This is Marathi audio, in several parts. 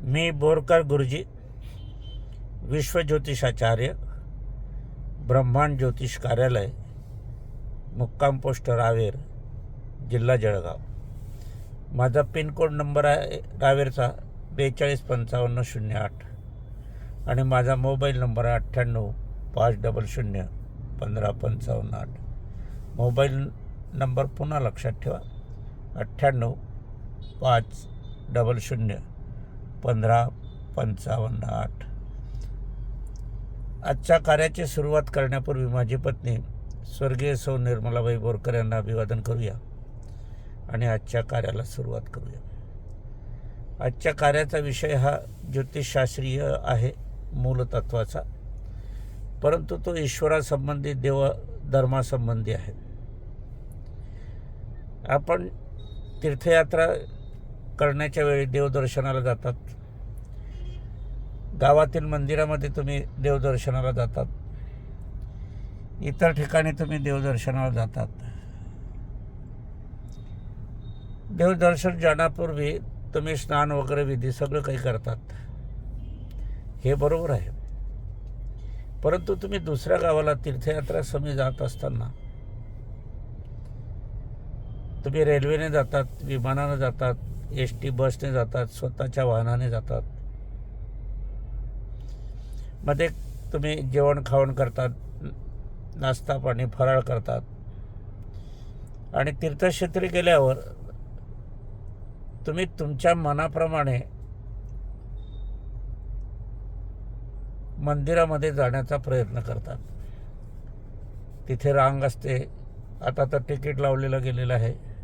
मी बोरकर गुरुजी विश्वज्योतिषाचार्य ब्रह्मांड ज्योतिष कार्यालय मुक्काम पोस्ट रावेर जिल्हा जळगाव. माझा पिनकोड नंबर आहे रावेरचा बेचाळीस पंचावन्न शून्य आठ आणि माझा मोबाईल नंबर आहे अठ्ठ्याण्णव पाच डबल शून्य पंधरा पंचावन्न आठ. मोबाईल नंबर पुन्हा लक्षात ठेवा. अठ्ठ्याण्णव पाच डबल शून्य पंधरा पंचावन्न आठ. आजच्या कार्याची सुरुवात करण्यापूर्वी माझी पत्नी स्वर्गीय सौ निर्मलाबाई बोरकर यांना अभिवादन करूया आणि आजच्या कार्याला सुरुवात करूया. आजच्या कार्याचा विषय हा ज्योतिषशास्त्रीय आहे मूलतत्वाचा. परंतु तो ईश्वरासंबंधी देव धर्मासंबंधी आहे. आपण तीर्थयात्रा करण्याच्या वेळी देवदर्शनाला जातात. गावातील मंदिरामध्ये तुम्ही देवदर्शनाला जातात. इतर ठिकाणी तुम्ही देवदर्शनाला जातात. देवदर्शन जाण्यापूर्वी तुम्ही स्नान वगैरे विधी सगळं काही करतात. हे बरोबर आहे. परंतु तुम्ही दुसऱ्या गावाला तीर्थयात्रा समी जात असताना तुम्ही रेल्वेने जातात विमानानं जातात एस टी बसने जातात स्वतःच्या वाहनाने जातात. मध्ये तुम्ही जेवण खावण करतात नाश्ता पाणी फराळ करतात. आणि तीर्थक्षेत्री गेल्यावर तुम्ही तुमच्या मनाप्रमाणे मंदिरामध्ये जाण्याचा प्रयत्न करतात. तिथे रांग असते. आता तर तिकीट लावलेलं गेलेलं आहे.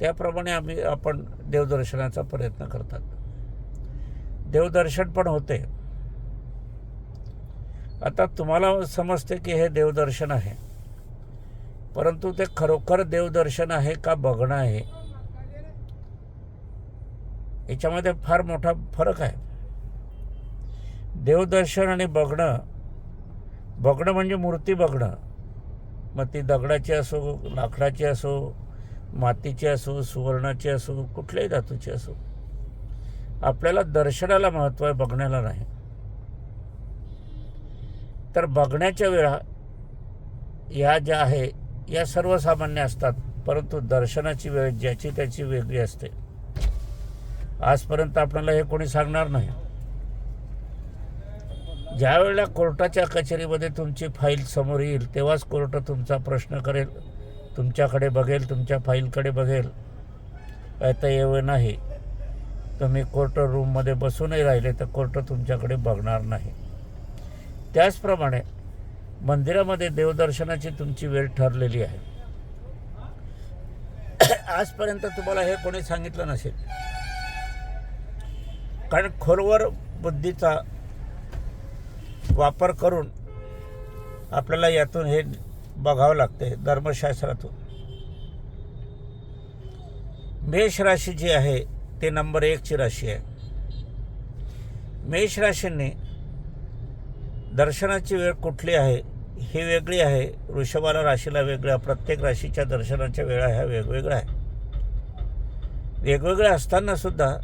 त्याप्रमाणे आम्ही आपण देवदर्शनाचा प्रयत्न करतात. देवदर्शन पण होते. आता तुम्हाला समजते की हे देवदर्शन आहे. परंतु ते खरोखर देवदर्शन आहे का बघणं आहे? याच्यामध्ये फार मोठा फरक आहे. देवदर्शन आणि बघणं बघणं म्हणजे मूर्ती बघणं. मग ती दगडाची असो लाकडाची असो मातीची असो सुवर्णाची असो कुठल्याही धातूची असो. आपल्याला दर्शनाला महत्त्व आहे बघण्याला नाही. तर बघण्याच्या वेळा या ज्या आहे या सर्वसामान्य असतात परंतु दर्शनाची वेळ ज्याची त्याची वेगळी असते. आजपर्यंत आपल्याला हे कोणी सांगणार नाही. ज्या वेळेला कोर्टाच्या कचेरीमध्ये तुमची फाईल समोर येईल तेव्हाच कोर्ट तुमचा प्रश्न करेल. तुमच्याकडे बघेल तुमच्या फाईलकडे बघेल. आता येव नाही. तुम्ही कोर्ट रूममध्ये बसूनही राहिले तर कोर्ट तुमच्याकडे बघणार नाही. त्याचप्रमाणे मंदिरामध्ये देवदर्शनाची तुमची वेळ ठरलेली आहे. आजपर्यंत तुम्हाला हे कोणी सांगितलं नसेल. कारण खोलवर बुद्धीचा वापर करून आपल्याला यातून हे बघावं लागते धर्मशास्त्रातून. मेष राशी जी आहे ते नंबर एकची राशी आहे. मेष राशींनी दर्शनाची वेळ कुठली आहे ही वेगळी आहे. वृषभाला राशीला वेगळ्या प्रत्येक राशीच्या दर्शनाच्या वेळा ह्या वेगवेगळ्या आहे वेगवेगळ्या असताना सुद्धा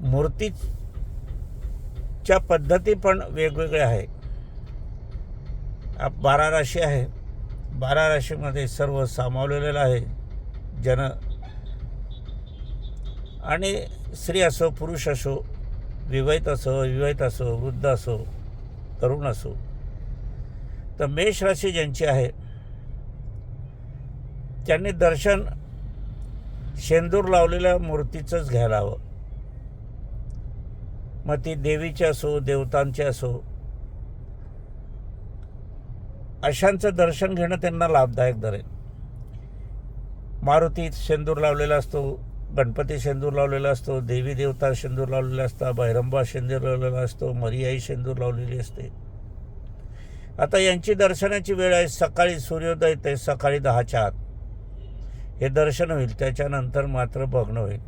मूर्तीच्या पद्धती पण वेगवेगळ्या आहे बारा राशी आहे बारा राशीमध्ये सर्व सामावलेलं आहे जन. आणि स्त्री असो पुरुष असो विवाहित असो विवाहित असो वृद्ध असो तरुण असो तर मेष राशी ज्यांची आहे त्यांनी दर्शन शेंदूर लावलेल्या मूर्तीचंच घ्यायला हवं. मग ती देवीची असो देवतांची असो अशांचं दर्शन घेणं त्यांना लाभदायक धरेल. मारुती शेंदूर लावलेला असतो गणपती शेंदूर लावलेला असतो देवी देवता शेंदूर लावलेला असता भैरंबा शेंदूर लावलेला असतो मरियाई शेंदूर लावलेली असते. आता यांची दर्शनाची वेळ आहे सकाळी सूर्योदय ते सकाळी दहाच्या आत. हे दर्शन होईल त्याच्यानंतर मात्र बघणं होईल.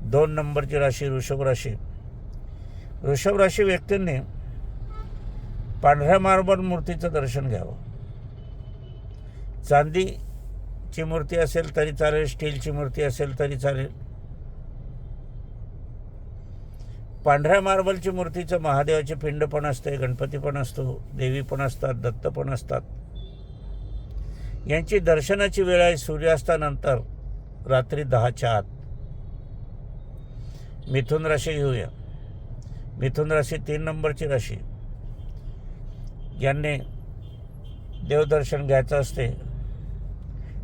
दोन नंबरची राशी वृषभ राशी. वृषभ राशी व्यक्तींनी पांढऱ्या मार्बल मूर्तीचं दर्शन घ्यावं. चांदीची मूर्ती असेल तरी चालेल स्टीलची मूर्ती असेल तरी चालेल. पांढऱ्या मार्बलची मूर्तीचं महादेवाचे पिंड पण असते गणपती पण असतो देवी पण असतात दत्त पण असतात. यांची दर्शनाची वेळ आहे सूर्यास्तानंतर रात्री दहाच्या आत. मिथुन राशी घेऊया. मिथुन राशी तीन नंबरची राशी. ज्यांनी देवदर्शन घ्यायचं असते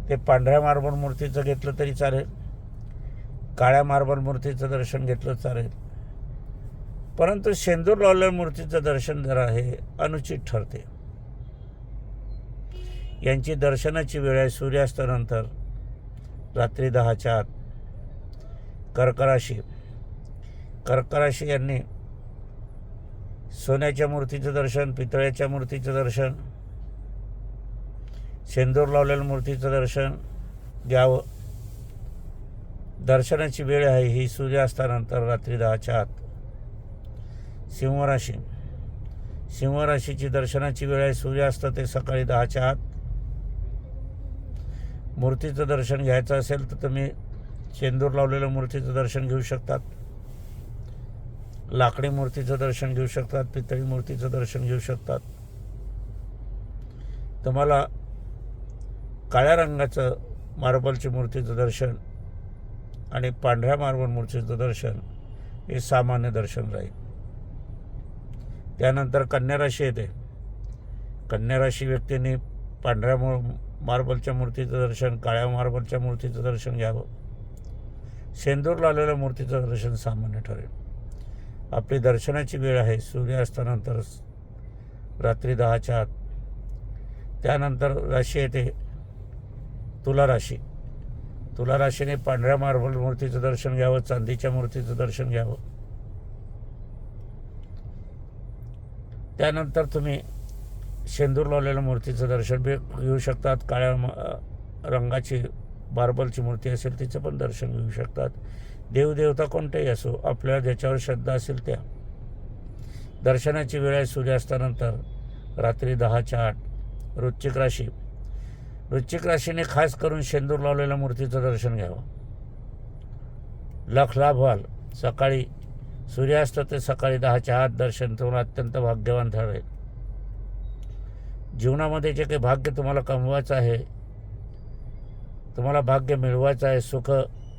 ते पांढऱ्या मार्बल मूर्तीचं घेतलं तरी चालेल काळ्या मार्बल मूर्तीचं दर्शन घेतलं चालेल. परंतु शेंदूर लावलेल्या मूर्तीचं दर्शन जरा हे अनुचित ठरते. यांची दर्शनाची वेळ आहे सूर्यास्तानंतर रात्री दहाच्या आत. कर्कराशी कर्कराशी यांनी सोन्याच्या मूर्तीचं दर्शन पितळ्याच्या मूर्तीचं दर्शन शेंदूर लावलेल्या मूर्तीचं दर्शन घ्यावं. दर्शनाची वेळ आहे ही सूर्यास्तानंतर रात्री दहाच्या आत. सिंहराशी. सिंहराशीची दर्शनाची वेळ आहे सूर्यास्त ते सकाळी दहाच्या आत. मूर्तीचं दर्शन घ्यायचं असेल तर तुम्ही शेंदूर लावलेल्या मूर्तीचं दर्शन घेऊ शकतात. लाकडी मूर्तीचं दर्शन घेऊ शकतात पितळी मूर्तीचं दर्शन घेऊ शकतात. तुम्हाला काळ्या रंगाचं मार्बलची मूर्तीचं दर्शन आणि पांढऱ्या मार्बल मूर्तीचं दर्शन हे सामान्य दर्शन राहील. त्यानंतर कन्या राशी येते. कन्या राशी व्यक्तीने पांढऱ्या मू मार्बलच्या मूर्तीचं दर्शन काळ्या मार्बलच्या मूर्तीचं दर्शन घ्यावं. शेंदूर लावलेल्या मूर्तीचं दर्शन सामान्य ठरेल. आपली दर्शनाची वेळ आहे. सूर्यास्तानंतर रात्री दहाच्या आत. त्यानंतर राशी येते. तुला राशी. तुला राशीने पांढऱ्या मार्बल मूर्तीचं दर्शन घ्यावं चांदीच्या मूर्तीचं दर्शन घ्यावं. त्यानंतर तुम्ही शेंदूर लावलेल्या मूर्तीचं दर्शन बी घेऊ शकतात. काळ्या म- रंगाची मार्बलची मूर्ती असेल तिचं पण दर्शन घेऊ शकतात. देवदेवता कोणतेही असो आपल्याला ज्याच्यावर श्रद्धा असेल त्या. दर्शनाची वेळ आहे सूर्यास्तानंतर रात्री दहाच्या आठ वृश्चिक राशी. वृश्चिक राशीने खास करून शेंदूर लावलेल्या मूर्तीचं दर्शन घ्यावं. लख लाभ व्हाल. सकाळी सूर्यास्त ते सकाळी दहाच्या आत दर्शन तुम्हाला अत्यंत भाग्यवान ठरेल. जीवनामध्ये जे काही भाग्य तुम्हाला कमवायचं आहे तुम्हाला भाग्य मिळवायचं आहे सुख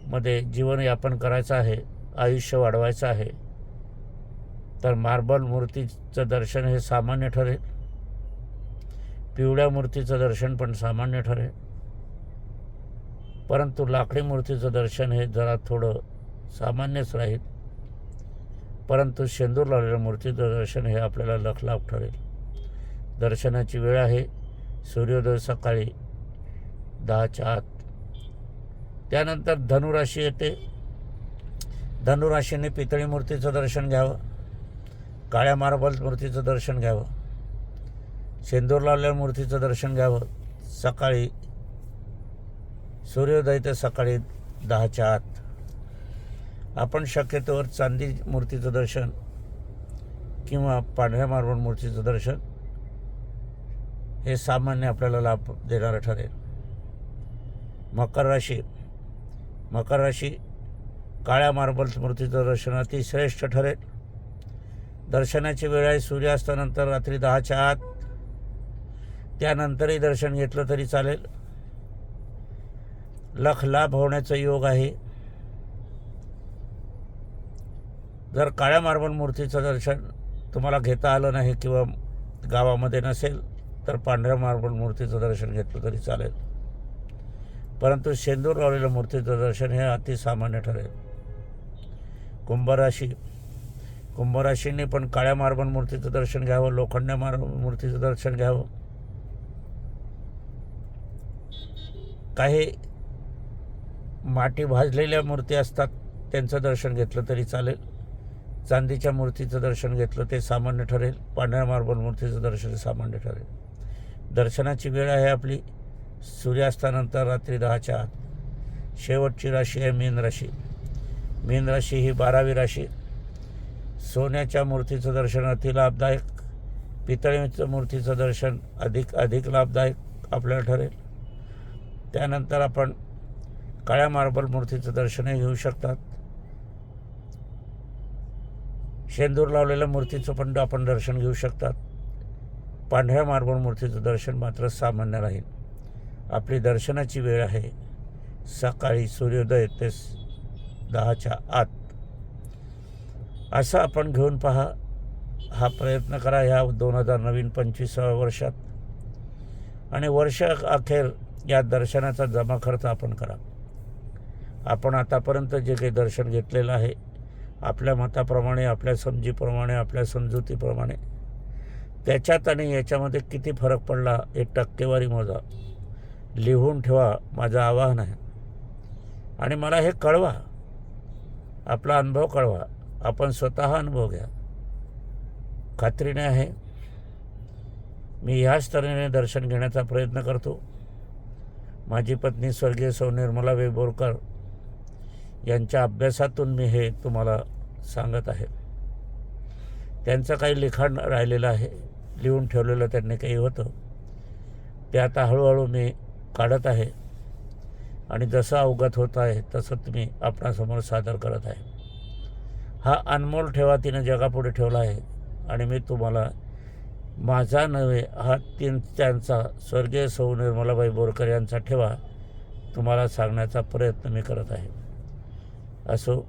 मध्ये जीवनयापन करायचं आहे आयुष्य वाढवायचं आहे तर मार्बल मूर्तीचं दर्शन हे सामान्य ठरेल. पिवळ्या मूर्तीचं दर्शन पण सामान्य ठरेल. परंतु लाकडी मूर्तीचं दर्शन हे जरा थोडं सामान्यच राहील. परंतु शेंदूर लावलेल्या मूर्तीचं दर्शन हे आपल्याला लखलाभ ठरेल. दर्शनाची वेळ आहे. सूर्योदय सकाळी दहाच्या आत त्यानंतर धनुराशी येते. धनुराशीने पितळी मूर्तीचं दर्शन घ्यावं. काळ्या मार्बल मूर्तीचं दर्शन घ्यावं. शेंदूर लावलेल्या मूर्तीचं दर्शन घ्यावं. सकाळी सूर्योदय ते सकाळी दहाच्या आत. आपण शक्यतोवर चांदी मूर्तीचं दर्शन किंवा पांढऱ्या मार्बल मूर्तीचं दर्शन हे सामान्य आपल्याला लाभ देणारं ठरेल. मकर राशी मकर राशी काळ्या मार्बल मूर्तीचं दर्शन अतिश्रेष्ठ ठरेल. दर्शनाची वेळ आहे सूर्यास्तानंतर रात्री दहाच्या आत. त्यानंतरही दर्शन घेतलं तरी चालेल. लख लाभ होण्याचा योग आहे. जर काळ्या मार्बल मूर्तीचं दर्शन तुम्हाला घेता आलं नाही किंवा गावामध्ये नसेल तर पांढऱ्या मार्बल मूर्तीचं दर्शन घेतलं तरी चालेल. परंतु शेंदूर लावलेल्या मूर्तीचं दर्शन हे अतिसामान्य ठरेल. कुंभराशी कुंभराशीने पण काळ्या मार्बल मूर्तीचं दर्शन घ्यावं लोखंड्या मार्बल मूर्तीचं दर्शन घ्यावं. काही माटी भाजलेल्या मूर्ती असतात त्यांचं दर्शन घेतलं तरी चालेल. चांदीच्या मूर्तीचं दर्शन घेतलं ते सामान्य ठरेल पांढऱ्या मार्बल मूर्तीचं दर्शन सामान्य ठरेल. दर्शनाची वेळ आहे आपली. सूर्यास्तानंतर रात्री दहाच्या आत. शेवटची राशी आहे मीन राशी. मीन राशी ही बारावी राशी. सोन्याच्या मूर्तीचं दर्शन अति लाभदायक. पितळीचं मूर्तीचं दर्शन अधिक अधिक लाभदायक आपल्याला ठरेल. त्यानंतर आपण काळ्या मार्बल मूर्तीचं दर्शनही घेऊ शकतात. शेंदूर लावलेल्या मूर्तीचं पण आपण दर्शन घेऊ शकतात. पांढऱ्या मार्बल मूर्तीचं दर्शन मात्र सामान्य राहील. आपली दर्शनाची वेळ आहे. सकाळी सूर्योदय ते दहाच्या आत. असं आपण घेऊन पहा. हा प्रयत्न करा ह्या दोन हजार नवीन पंचवीसाव्या वर्षात. आणि वर्ष अखेर या दर्शनाचा जमा खर्च आपण करा. आपण आतापर्यंत जे काही दर्शन घेतलेलं आहे आपल्या मताप्रमाणे आपल्या समजीप्रमाणे आपल्या समजुतीप्रमाणे त्याच्यात आणि याच्यामध्ये किती फरक पडला एक टक्केवारी मोजा. लिहून ठेवा माझं आवाहन आहे. आणि मला हे कळवा. आपला अनुभव कळवा. आपण स्वतः अनुभव घ्या. खात्रीने आहे. मी ह्याच तऱ्हेने दर्शन घेण्याचा प्रयत्न करतो. माझी पत्नी स्वर्गीय सौ निर्मला वेबोरकर यांच्या अभ्यासातून मी हे तुम्हाला सांगत आहे. त्यांचं काही लिखाण राहिलेलं आहे. लिहून ठेवलेलं त्यांनी काही होतं. ते आता हळूहळू मी काढत आहे. आणि जसं अवगत होत आहे तसं तुम्ही आपणासमोर सादर करत आहे. हा अनमोल ठेवा तिनं जगापुढे ठेवला आहे. आणि मी तुम्हाला माझा नव्हे हा तीन त्यांचा स्वर्गीय सौ निर्मलाबाई बोरकर यांचा ठेवा तुम्हाला सांगण्याचा प्रयत्न मी करत आहे. असो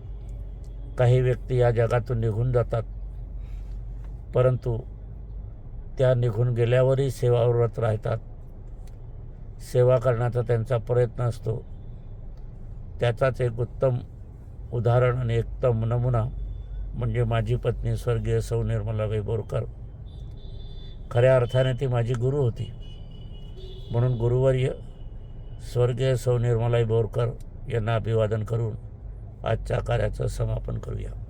काही व्यक्ती या जगातून निघून जातात. परंतु त्या निघून गेल्यावरही सेवाव्रत राहतात. सेवा करण्याचा त्यांचा प्रयत्न असतो. त्याचाच एक उत्तम उदाहरण आणि एकतम नमुना म्हणजे माझी पत्नी स्वर्गीय सौ निर्मलाबाई बोरकर खऱ्या अर्थाने ती माझी गुरु होती. म्हणून गुरुवर्य स्वर्गीय सौ निर्मलाई बोरकर यांना अभिवादन करून आजच्या कार्याचं समापन करूया.